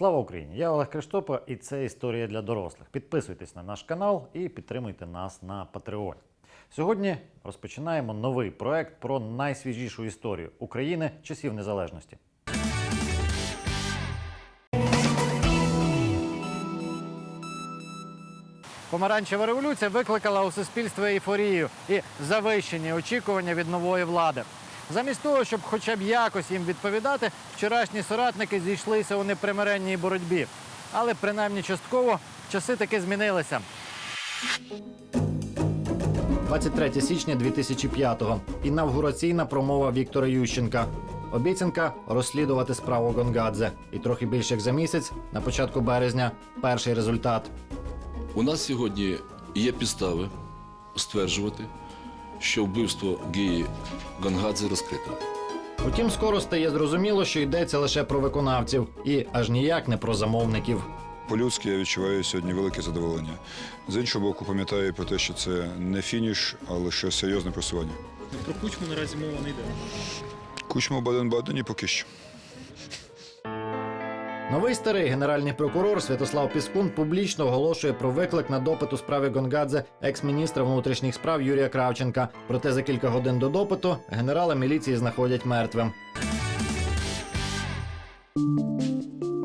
Слава Україні! Я Олег Криштопа, і це історія для дорослих. Підписуйтесь на наш канал і підтримуйте нас на Патреоні. Сьогодні розпочинаємо новий проект про найсвіжішу історію України часів незалежності. Помаранчева революція викликала у суспільстві ейфорію і завищені очікування від нової влади. Замість того, щоб хоча б якось їм відповідати, вчорашні соратники зійшлися у непримиренній боротьбі. Але принаймні частково часи таки змінилися. 23 січня 2005-го. Інавгураційна промова Віктора Ющенка. Обіцянка розслідувати справу Гонгадзе. І трохи більше як за місяць, на початку березня, перший результат. У нас сьогодні є підстави стверджувати, що вбивство Гії Гангадзе розкрито. Утім, скоро стає зрозуміло, що йдеться лише про виконавців і аж ніяк не про замовників. По-людськи я відчуваю сьогодні велике задоволення. З іншого боку, пам'ятаю про те, що це не фініш, а лише серйозне просування. Про кучму наразі мова не йде. Кучма в Баден-Бадені поки що. Новий старий генеральний прокурор Святослав Піскун публічно оголошує про виклик на допит у справі Гонгадзе екс-міністра внутрішніх справ Юрія Кравченка. Проте за кілька годин до допиту генерала міліції знаходять мертвим.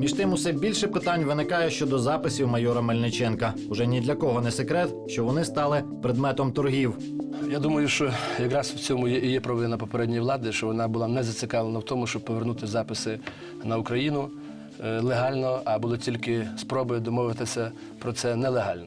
Між тим, усе більше питань виникає щодо записів майора Мельниченка. Уже ні для кого не секрет, що вони стали предметом торгів. Я думаю, що якраз в цьому і є провина попередньої влади, що вона була не зацікавлена в тому, щоб повернути записи на Україну легально, а були тільки спроби домовитися про це нелегально.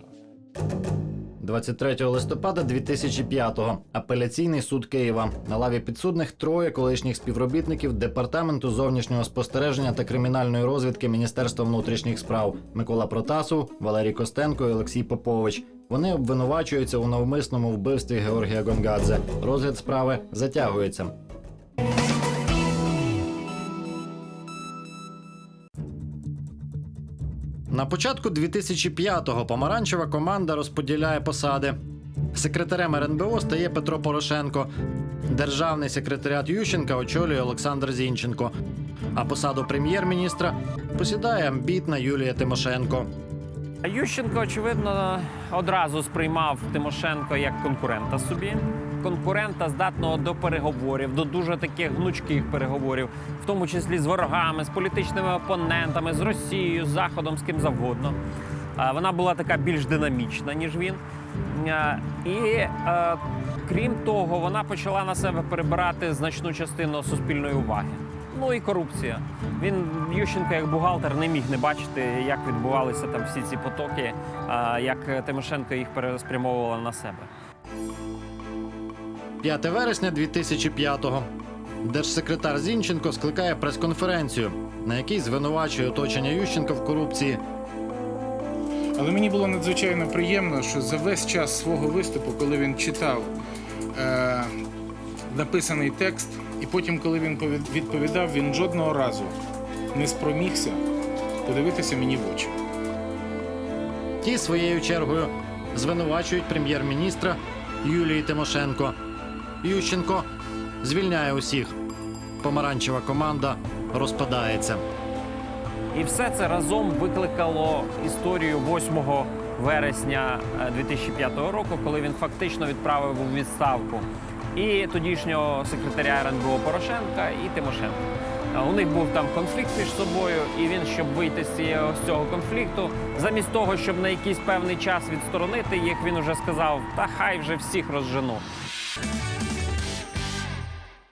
23 листопада 2005-го. Апеляційний суд Києва. На лаві підсудних троє колишніх співробітників департаменту зовнішнього спостереження та кримінальної розвідки Міністерства внутрішніх справ Микола Протасов, Валерій Костенко і Олексій Попович. Вони обвинувачуються у навмисному вбивстві Георгія Гонгадзе. Розгляд справи затягується. На початку 2005-го помаранчева команда розподіляє посади. Секретарем РНБО стає Петро Порошенко. Державний секретаріат Ющенка очолює Олександр Зінченко. А посаду прем'єр-міністра посідає амбітна Юлія Тимошенко. Ющенко, очевидно, одразу сприймав Тимошенко як конкурента собі. Конкурента здатного до переговорів, до дуже таких гнучких переговорів, в тому числі з ворогами, з політичними опонентами, з Росією, з Заходом, з ким завгодно. Вона була така більш динамічна, ніж він. І крім того, вона почала на себе перебирати значну частину суспільної уваги. Ну і корупція. Він Ющенко, як бухгалтер, не міг не бачити, як відбувалися там всі ці потоки, як Тимошенко їх переспрямовувала на себе. 5 вересня 2005-го. Держсекретар Зінченко скликає прес-конференцію, на якій звинувачує оточення Ющенка в корупції. Але мені було надзвичайно приємно, що за весь час свого виступу, коли він читав е, написаний текст, і потім, коли він відповідав, він жодного разу не спромігся подивитися мені в очі. Ті своєю чергою звинувачують прем'єр-міністра Юлії Тимошенко. Ющенко звільняє усіх. Помаранчева команда розпадається. І все це разом викликало історію 8 вересня е, 2005 року, коли він фактично відправив у відставку і тодішнього секретаря РНБО Порошенка і Тимошенка. Е, У них був там конфлікт між собою, і він, щоб вийти з цього конфлікту, замість того, щоб на якийсь певний час відсторонити їх, він уже сказав: та хай вже всіх розжену.